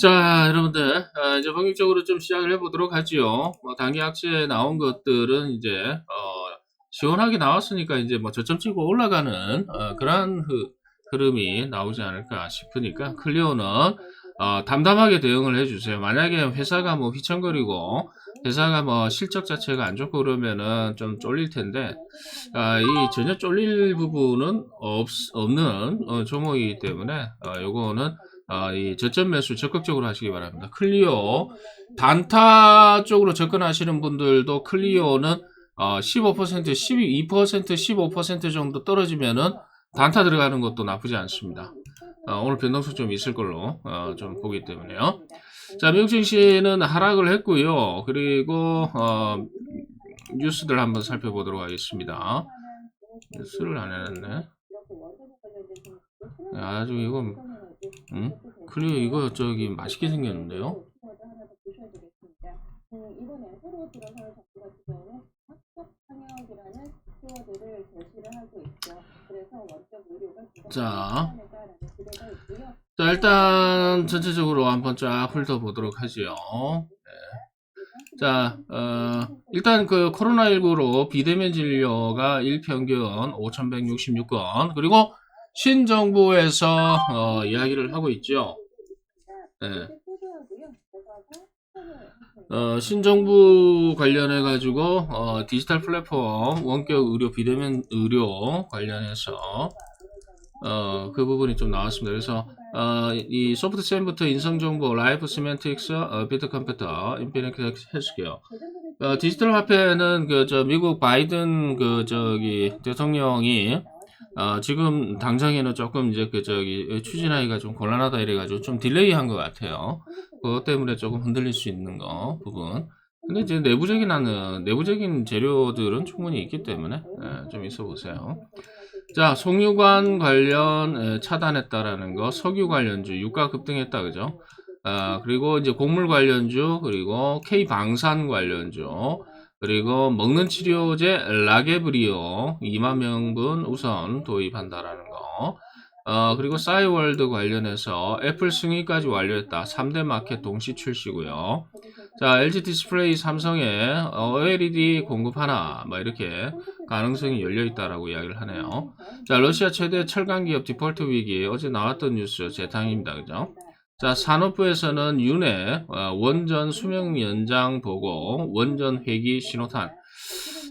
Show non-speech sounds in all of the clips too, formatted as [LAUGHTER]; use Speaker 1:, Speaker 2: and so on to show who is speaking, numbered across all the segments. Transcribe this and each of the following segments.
Speaker 1: 자, 여러분들, 아, 이제 본격적으로 좀 시작을 해보도록 하지요. 뭐, 단기 악재에 나온 것들은 이제, 어, 시원하게 나왔으니까 이제 뭐 저점 치고 올라가는, 어, 그러한 흐, 흐름이 나오지 않을까 싶으니까, 클리오는, 어, 담담하게 대응을 해주세요. 만약에 회사가 뭐 휘청거리고, 회사가 뭐 실적 자체가 안 좋고 그러면은 좀 쫄릴 텐데, 아, 이 전혀 쫄릴 부분은 없, 없는, 어, 종목이기 때문에, 어, 요거는 아, 이 저점 매수 적극적으로 하시기 바랍니다. 클리오 단타 쪽으로 접근하시는 분들도 클리오는 어, 15%, 12%, 15% 정도 떨어지면은 단타 들어가는 것도 나쁘지 않습니다. 어, 오늘 변동성 좀 있을 걸로 어, 좀 보기 때문에요. 자, 미국 증시는 하락을 했고요. 그리고 어, 뉴스들 한번 살펴보도록 하겠습니다. 뉴스를 안 해놨네. 아주 이건 응? 클리오 이거 저기 맛있게 생겼는데요?
Speaker 2: 의료가
Speaker 1: 자. 자, 일단 전체적으로 한번 쫙 훑어보도록 하지요. 네. 자, 어, 일단 그 코로나19로 비대면 진료가 일평균 5,166건, 그리고 신정부에서 어, 이야기를 하고 있죠. 네.
Speaker 2: 소소하고요.
Speaker 1: 어, 신정부 관련해 가지고 어, 디지털 플랫폼 원격 의료 비대면 의료 관련해서 어, 그 부분이 좀 나왔습니다. 그래서 어, 이 소프트 셈부터 인성 정보, 라이프 시멘틱스, 어, 비트 컴퓨터, 인피니트 헬스케어. 어, 디지털 화폐는 그 저 미국 바이든 그 저기 대통령이 어, 지금 당장에는 조금 이제 그 저기 추진하기가 좀 곤란하다 이래가지고 좀 딜레이한 것 같아요. 그것 때문에 조금 흔들릴 수 있는 거 부분. 근데 이제 내부적인 하는 내부적인 재료들은 충분히 있기 때문에 예, 좀 있어 보세요. 자, 송유관 관련 예, 차단했다라는 거, 석유 관련주 유가 급등했다 그죠? 아, 그리고 이제 곡물 관련주, 그리고 K 방산 관련주, 그리고 먹는 치료제 라게브리오 2만 명분 우선 도입한다라는 거. 어, 그리고 싸이월드 관련해서 애플 승인까지 완료했다. 3대 마켓 동시 출시고요. 자, LG 디스플레이 삼성에 어, OLED 공급 하나 뭐 이렇게 가능성이 열려 있다라고 이야기를 하네요. 자, 러시아 최대 철강 기업 디폴트 위기 어제 나왔던 뉴스 재탕입니다. 그죠? 자, 산업부에서는 윤회 어, 원전 수명 연장 보고 원전 회기 신호탄.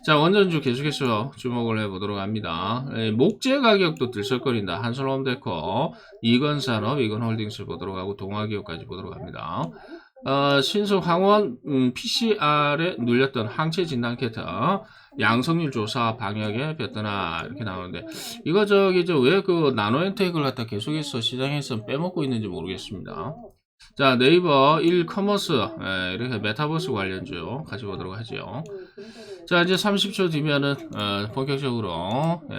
Speaker 1: 자, 원전주 계속해서 주목을 해보도록 합니다. 에, 목재 가격도 들썩거린다. 한솔홈데코, 이건산업, 이건홀딩스 보도록 하고 동아기업까지 보도록 합니다. 어, 신속 항원 음, PCR에 눌렸던 항체 진단 키트, 양성률 조사 방역에 뱉더나 이렇게 나오는데 이거 저기 저왜그 나노엔텍을 갖다 계속해서 시장에서 빼먹고 있는지 모르겠습니다. 자 네이버 1 커머스 예, 이렇게 메타버스 관련주 같이 보도록 하죠. 자 이제 30초 뒤면은 어, 본격적으로 예,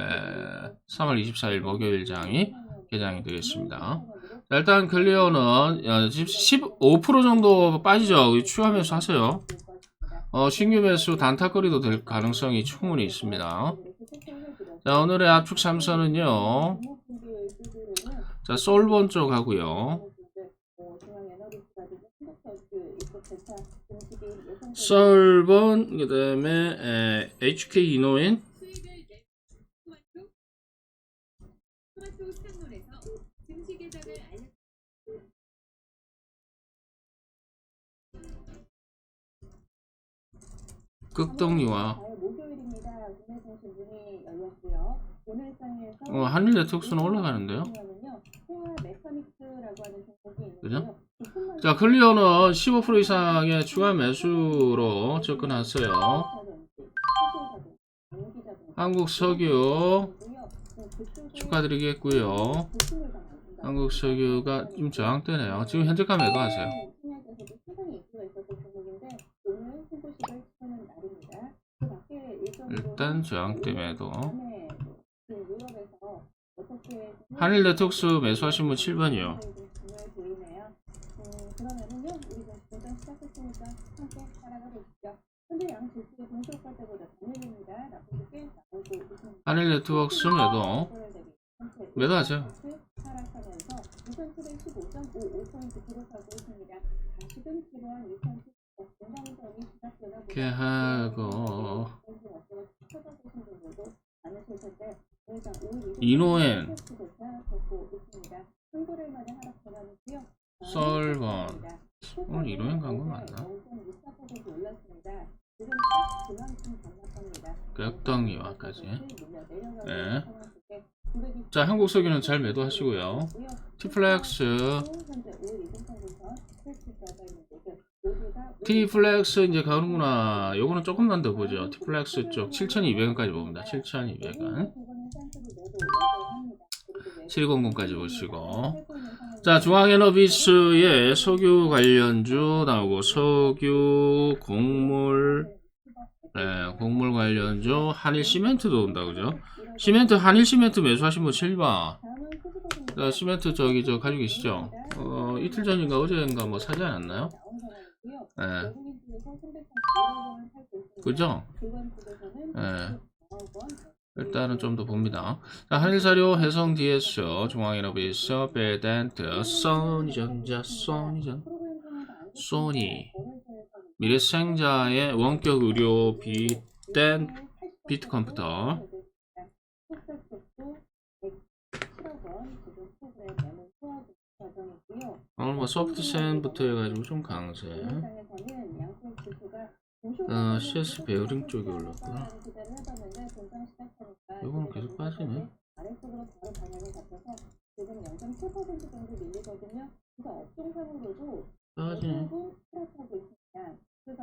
Speaker 1: 3월 24일 목요일장이 개장이 되겠습니다. 자, 일단 클리어는 어, 지금 15% 정도 빠지죠. 추가 매수 하세요. 어, 신규 매수 단타거리도 될 가능성이 충분히 있습니다. 자 오늘의 압축 삼선은요. 자 솔본 쪽 하고요. 솔본 그다음에 HK 이노인
Speaker 2: 오늘 장에서
Speaker 1: 어, 한일 네트워크는 올라가는데요. 그죠? 이자 클리어는 15% 이상의 추가 매수로 접근하세요. 한국 석유 축하드리겠고요. 한국 석유가 좀 저항되네요. 지금 현재가 매도하세요. 일단 저항대 매도. 한일 네트워크 매수하신 분 7번이요.
Speaker 2: 그러면은요, 우리 좀 조정 시작했으니까 함께 따라가 보시죠. 현재 양 지수의 동시효과 때보다 당일입니다. 나쁘게 나오고 있습니다.
Speaker 1: 한일 네트워크 매도. 매도하죠.
Speaker 2: 하락하면서 전환이고요.
Speaker 1: 썰건. 오늘 이노엔 간 거 맞나?
Speaker 2: 0.64% 올랐습니다. 지금 딱 그만큼 반납합니다.
Speaker 1: 깍덩이와까지.
Speaker 2: 네.
Speaker 1: 자, 한국 석유는 잘 매도하시고요. 티플렉스, 티플렉스 이제 가는구나. 요거는 조금만 더 보죠. 티플렉스 쪽 7,200원까지 봅니다. 7,200원. 700까지 보시고. 자, 중앙에너비스의 석유 관련주 나오고, 석유, 곡물, 네, 곡물 관련주, 한일 시멘트도 온다, 그죠? 시멘트, 한일 시멘트 매수하신 분 7번. 자, 시멘트 저기 저 가지고 계시죠? 어, 이틀 전인가 어제인가 뭐 사지 않았나요? 네. 그죠? 네. 일단은 좀 더 봅니다. 자, 한일사료, 해성 DS, 중앙에너비스, 베덴트, 소니전자, 소니전, 소니, 미래생자의 원격 의료 비덴 비트 컴퓨터, 오늘 뭐 소프트센부터 해가지고 좀 강세. 어, CS 베어링 쪽이 올랐구나. 이거는 계속 빠지네.
Speaker 2: 아래쪽으로 바로 방향을 잡혀서 지금 0.7% 정도 밀리거든요. 그래서 업종상으로도
Speaker 1: 빠지네.
Speaker 2: 있습니다. 그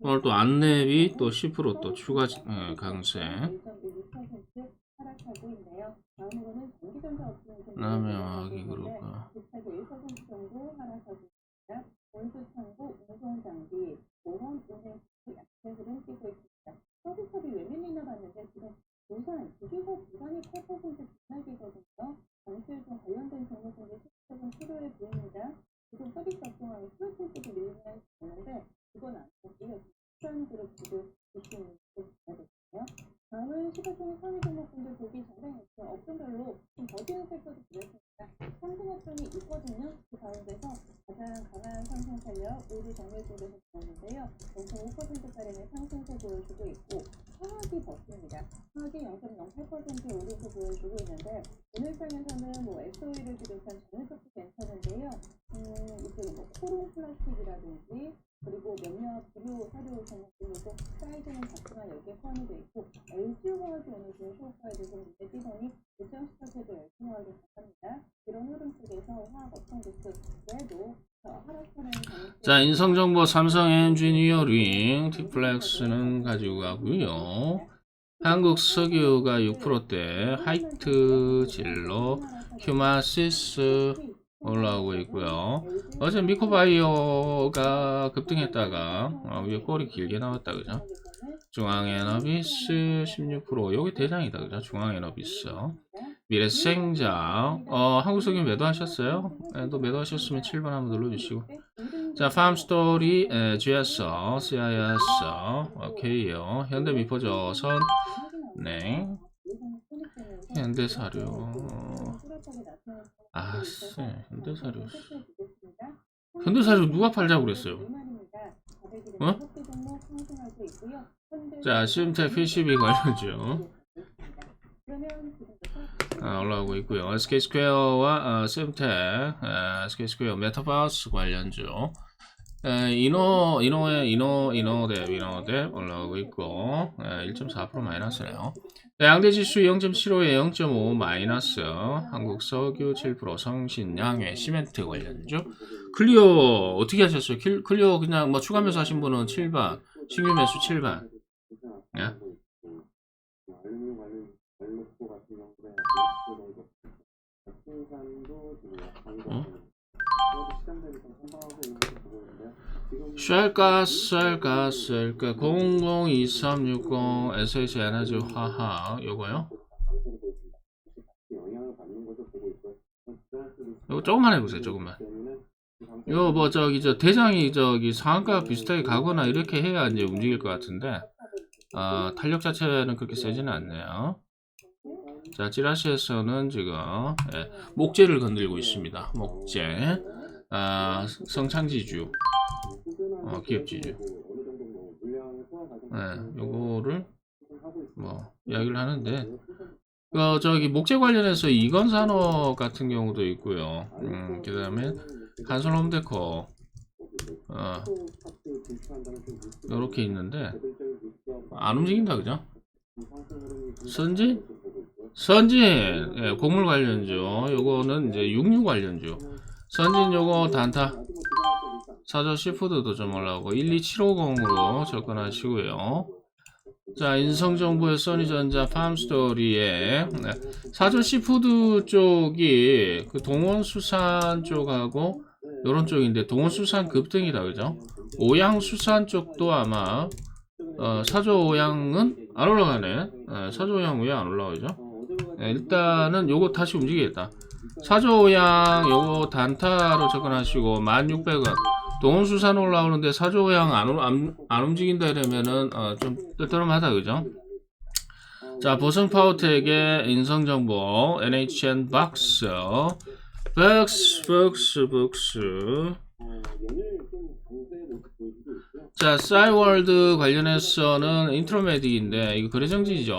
Speaker 1: 오늘 또 안내비 또 10%또 추가 어, 강세.
Speaker 2: 1.16% 하락하고 있네요. 다음으로는 전기전자 업종이 좀
Speaker 1: 남해화학이
Speaker 2: 밀리고 있는데
Speaker 1: 그렇고.
Speaker 2: 곱하기 1% 정도 하락하고 있습니다. 원수창고, 운송장비, 보험, 은행, 약세 흐름 띄고 있습니다. 서비스업이 왜 밀리나 봤는데 지금 부산, 주주사 부산이 8% 비싸기거든요. 정수율 좀 관련된 종목들이 실질적인 필요해 보입니다. 지금 서비스 플랫폼 쪽이 밀리는 있는데 이건 아니고요. 부산 그룹 지금 있는 거거든요. 다음은 시가총액 상위 종목분들 보기 전에 그 업종별로 좀 버티는 섹터도 보겠습니다. 상승 업종이 있거든요. 그 가운데서 가장 강한 상승 탄력 우리 정밀 쪽에서 보는데요. 0.5%가량의 상승세 보여주고 있고 화학이 버팁니다. 화학이 0.08% 오르고 보여주고 있는데 오늘장에서는 뭐 SOE를 비롯한 전해적도 괜찮은데요. 음, 이제 뭐 코론 플라스틱이라든지 그리고 몇몇 비료 사료 종목들도 사이즈는 작지만 여기에 포함이 되어 있고 LG화학이 오늘 중소가에 대해서 눈에 띄더니 일정 시각에도 LG화학이 강합니다. 이런 흐름 속에서 화학 업종부터 그래도 더 하락하는
Speaker 1: 자, 인성정보 삼성 엔지니어링 티플렉스는 가지고 가고요. 한국 석유가 6%대, 하이트 진로, 휴마시스 올라오고 있고요. 어제 미코바이오가 급등했다가 어, 위에 꼬리 길게 나왔다 그죠? 중앙에너비스 16% 여기 대장이다 그죠? 중앙에너비스 미래생자 어, 한국석유 매도하셨어요? 네, 또 매도하셨으면 7번 한번 눌러주시고 자 팜스토리 에, GS CIS 오케이요 현대미포조선 네 현대사료 아씨 현대사료 현대사료 누가 팔자고 그랬어요? 어? 자, 시음텍 PCB 관련주 아, 올라오고 있고요. SK 스퀘어와 어, 시음텍, 어, SK 스퀘어 메타버스 관련주. 에, 이노, 이노의 이노, 이노대, 이노대 올라오고 있고, 에, 1.4% 마이너스네요. 네, 양대지수 0.75에 0.5 마이너스, 한국 석유 7%, 성신, 양회, 시멘트 관련주. 클리오 어떻게 하셨어요? 킬- 클리오 그냥 뭐 추가 매수 하신 분은 7번, 신규 매수 7번. 예? 어? 쉘가스, 쉘가스, 쉘가 002360 SH 에너지 화학 요거요? 요거 조금만 해보세요, 조금만. 요 뭐 저기 저 대장이 저기 상한가 비슷하게 가거나 이렇게 해야 이제 움직일 것 같은데 아 탄력 자체는 그렇게 세지는 않네요. 자 찌라시에서는 지금 예, 목재를 건들고 있습니다. 목재 아, 성창지주, 어, 기업지주. 네, 요거를 뭐 이야기를 하는데. 그 저기 목재 관련해서 이건 산업 같은 경우도 있고요. 음, 그다음에 한솔 홈데코 어, 요렇게 있는데 안 움직인다 그죠? 선진? 선진! 예, 곡물 관련주 요거는 이제 육류 관련주. 선진 요거 단타 사저 시푸드도 좀 올라오고 12750으로 접근하시고요. 자 인성정보의 써니전자 팜스토리에 네, 사저 시푸드 쪽이 그 동원수산 쪽하고 요런 쪽인데 동원수산 급등이다 그죠? 오양수산 쪽도 아마 어, 사조 오양은 안 올라가네. 예, 사조 오양 왜 안 올라가죠? 예, 일단은 요거 다시 움직이겠다. 사조 오양 요거 단타로 접근하시고 1600원 동원수산 올라오는데 사조 오양 안, 올- 안, 안 움직인다 이러면은 어, 좀 뜨뜨름하다 그죠? 자 보성파워텍의 인성정보 NHN 박스. 박스 박스 박스. 자 싸이월드 관련해서는 인트로메딕인데 이거 거래정지죠?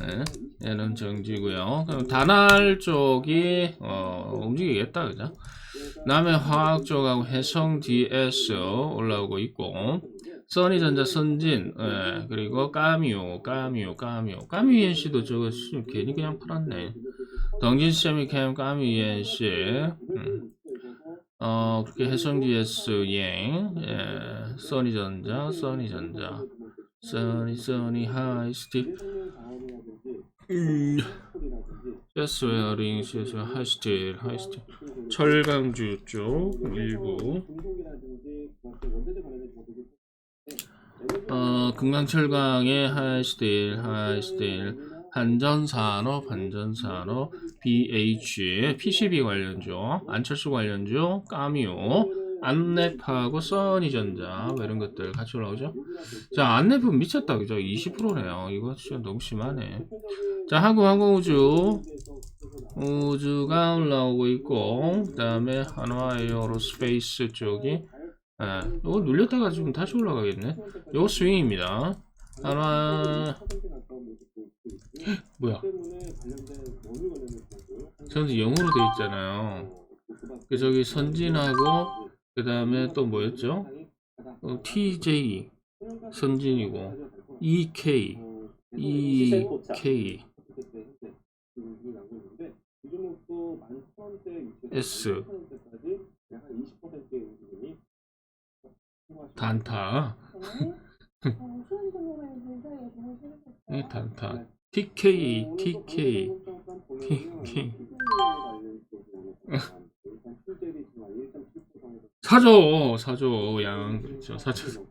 Speaker 1: 네, 얘는 정지고요. 그럼 단알 쪽이 어, 움직이겠다 그죠? 남해 화학 쪽하고 해성 DS 올라오고 있고 써니전자 선진 예, 그리고 까미오 까미오 까미오. 까미 ENC도 저거 씨, 괜히 그냥 팔았네. 덩진 세미캠 까미 ENC 음. 어 그렇게 해성 DS 행 예, 써니전자 써니전자. 써니 써니 하이스티 음. 패스웨어링 시에서 하이스틸 하이스틸 철강주 쪽 일부. 어 금강철강의 하이스틸 하이스틸 한전산업 한전산업 BH PCB 관련주. 안철수 관련주. 까미오 안랩하고 써니전자 뭐 이런 것들 같이 올라오죠? 자 안랩은 미쳤다. 그죠? 20%네요. 이거 진짜 너무 심하네. 자 한국 항공우주. 우주가 올라오고 있고 그 다음에 한화 에어로 스페이스 쪽이 예, 이거 눌렸다가 지금 다시 올라가겠네. 이거 스윙입니다. 한화. [GASPS] 뭐야? 저는 영어로 돼 있잖아요. 그 저기 선진하고 그 다음에 또 뭐였죠? 어, TJ 선진이고 EK EK S. 단타. [LAUGHS] 단타. TK TK TK [LAUGHS] 사조 사조 양. 그렇죠. 사조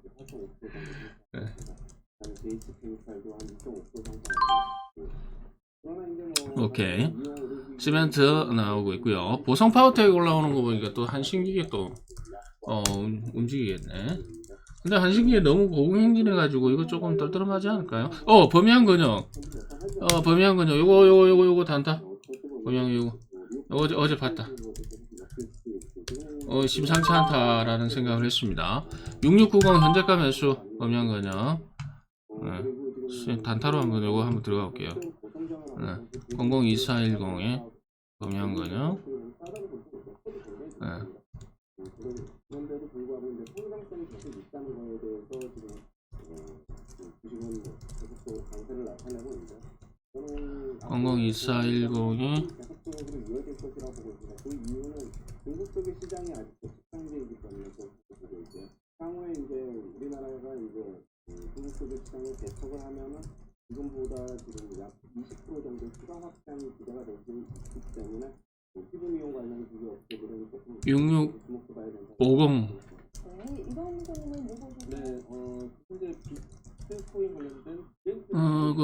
Speaker 1: 네. 오케이. 시멘트 나오고 있고요. 보성 파워텍 올라오는 거 보니까 또 한신기계 또 어, 움- 움직이겠네. 근데 한신기계 너무 고공행진해 가지고 이거 조금 떨떠름하지 않을까요? 어 범위한 근육. 어 범위한 근육. 요거 요거 요거 요거 단타. 범위한 요거 어제 어제 봤다 어 심상치 않다라는 생각을 했습니다 6690 현재가 매수 범위한 근육 네. 단타로 한번 요거 한번 들어가 볼게요 네. 002410에 범위한 근육 네.
Speaker 3: 그런데도 6650 어, 그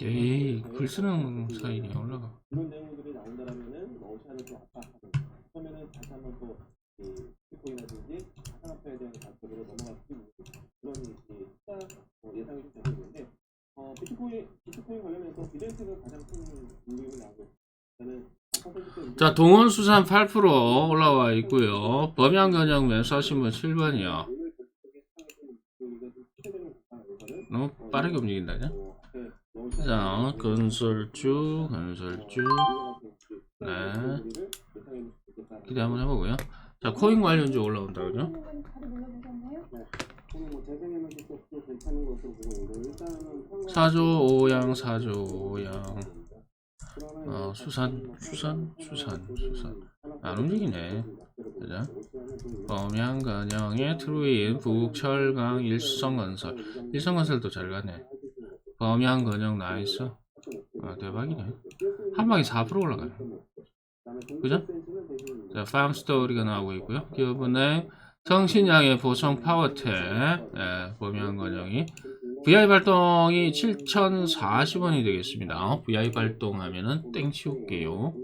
Speaker 3: 에이 정상회의
Speaker 1: 글 쓰는
Speaker 3: 그
Speaker 1: 사이에 올라가.
Speaker 3: 이런 내용들이 나온다라면은 러시아를 좀 압박하는 그러면은 다시 한번 또이 비트코인이라든지 가상화폐에 대한 가격으로 넘어갈 수 있는 그런 이 시가 어, 예상이 좀 되고 있는데 어, 비트코인 비트코인 관련해서 비덴스가 가장 큰 나오고 있어요. 저는
Speaker 1: 자 동원수산 8% 올라와 있고요. 범양 근영 매수하신 분 7번이요.
Speaker 3: 오늘 전체적인 상황이 좀 우리가 좀 추세되는 국가에서는
Speaker 1: 너무 빠르게 움직인다냐?
Speaker 3: 어,
Speaker 1: 자 건설주 건설주 네. 기대 한번 해보고요 자 코인 관련주 올라온다 그죠 사조 오양 사조 오양 어, 수산, 수산, 수산, 수산. 안 움직이네. 그죠? 범양 근영의 트루인 북철강 일성건설 일성건설도 잘 가네 범양 근영 나이스 아 대박이네 한 방에 4% 올라가요 그죠? 자, 팜스토리가 나오고 있고요. 기업은행 성신양의 보성 파워텍 예, 범양 건영이 VI 발동이 7,040원이 되겠습니다. VI 발동하면은 땡 치울게요.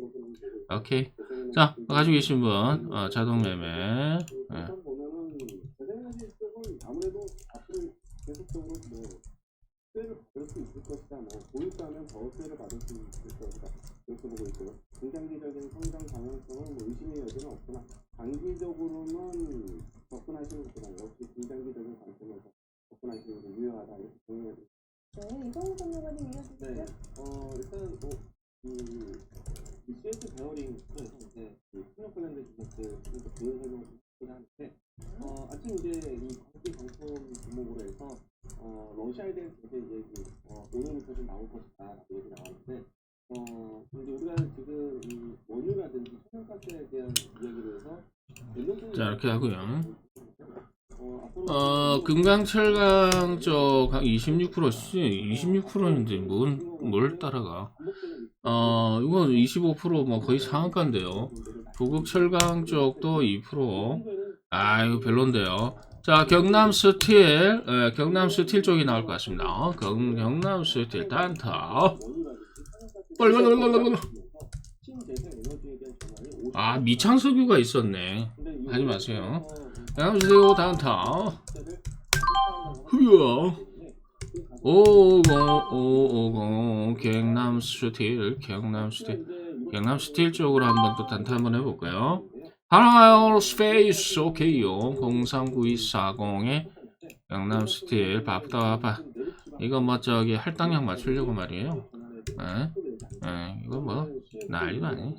Speaker 1: 오케이. 자, 가지고 계신 분 어, 자동 매매 예.
Speaker 3: 일단 보면은 재생에너지 쪽은 아무래도 앞으로 계속적으로 뭐 수혜를 받을 수 있을 것이다. 뭐 보유가면 더 수혜를 받을 수 있을 것이다. 이렇게 보고 있고요. 중장기적인 성장 방향성은 뭐 의심의 여지는 없으나 단기적으로는 접근하시는 것보다는 역시 중장기적인 관점에서 접근하시는 게 유효하다 이렇게 정리해 드립니다.
Speaker 2: 네, 선생님
Speaker 3: 네,
Speaker 2: 이어주시죠.
Speaker 3: 어 일단 뭐 이 이 CS 베어링 에서 이제 그 통역 관련된 기업들 그래서 보연 설명을 좀 드리긴 하는데 어 아침 이제 이 광기 방송 종목으로 해서 어 러시아에 대한 제재 얘기 어 오늘부터 좀 나올 것이다라고 얘기 나왔는데 어 이제 우리가 지금 이 원유라든지 천연가스에 대한 이야기를 해서 몇년 동안
Speaker 1: 자, 이렇게 하고요.
Speaker 3: 어
Speaker 1: 금강철강 쪽26% 26%인데 뭔, 뭘 따라가? 어, 이거 25%뭐 거의 상한가인데요. 부국철강 쪽도 2%. 아, 이거 별론데요. 자, 경남 스틸, 예, 경남 스틸 쪽이 나올 것 같습니다. 어, 경, 경남 스틸 단타. 빨리, 빨리, 빨리, 빨리. 아, 미창석유가 있었네. 하지 마세요. 경남 스틸 단타. 후야. 550, 경남 스틸, 경남 스틸. 경남 스틸 쪽으로 한번 또 단타 한번 해볼까요? 하나요 스페이스 오케이요 039240에 경남 스틸 바쁘다 바빠 이거 뭐 저기 할당량 맞추려고 말이에요 에? 에, 이거 뭐 난리도 아니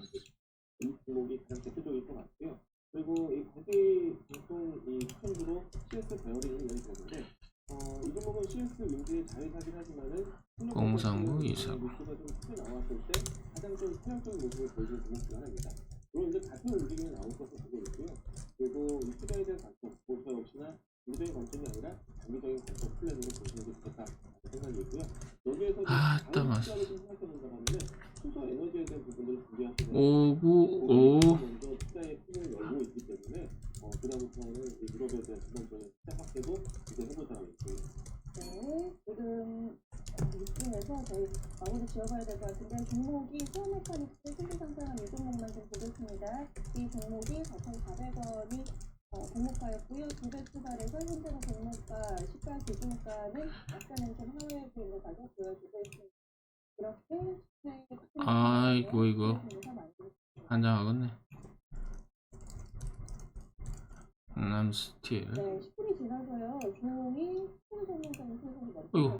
Speaker 3: 그리고 이 거기 보통 이 추천주로 CS 배열이 있는 종목인데 어, 이 종목은 CS 윈드에 자회사긴 하지만은
Speaker 1: 039 이상.
Speaker 3: 뉴스가 좀 크게 나왔을 때 가장 좀 편향적인 모습을 보여주는 종목 중 하나입니다. 물론 이제 같은 움직임이 나올 것으로 보고 있고요. 그리고 이 투자에 대한 관점, 뭐저 역시나 중적인 관점이 아니라 장기적인 관점 플랜으로 보시는 게 좋겠다 생각이 있고요. 여기에서
Speaker 1: 아, 좀따
Speaker 3: 다른
Speaker 1: 맛있어.
Speaker 3: 투자를 좀 생각해본다면 순서 에너지에 대한 부분들을 준비하시는
Speaker 1: 595
Speaker 3: 먼저 투자의 품을 열고 있기 때문에 어, 그다음부터는 이 유럽에 대한 전반적인 투자 확대도 기대해보자 이렇게
Speaker 2: 네, 지금 이쯤에서 저희 마무리 지어봐야 될 것 같은데 종목이 소메카닉스 신규 상장한 이 종목만 좀 보겠습니다. 이 종목이 4,400원이 어, 공모가였고요. 두배 추가해서 현재の공모가 시가 기준가는 약간은 좀 하회해 있는 가격 보여주고 있습니다. 이렇게 네,
Speaker 1: 아이고, 이거. 한장하겠네 경남 스틸.
Speaker 2: 네, 10분이 지나서요. 손이 먼저
Speaker 1: 어이구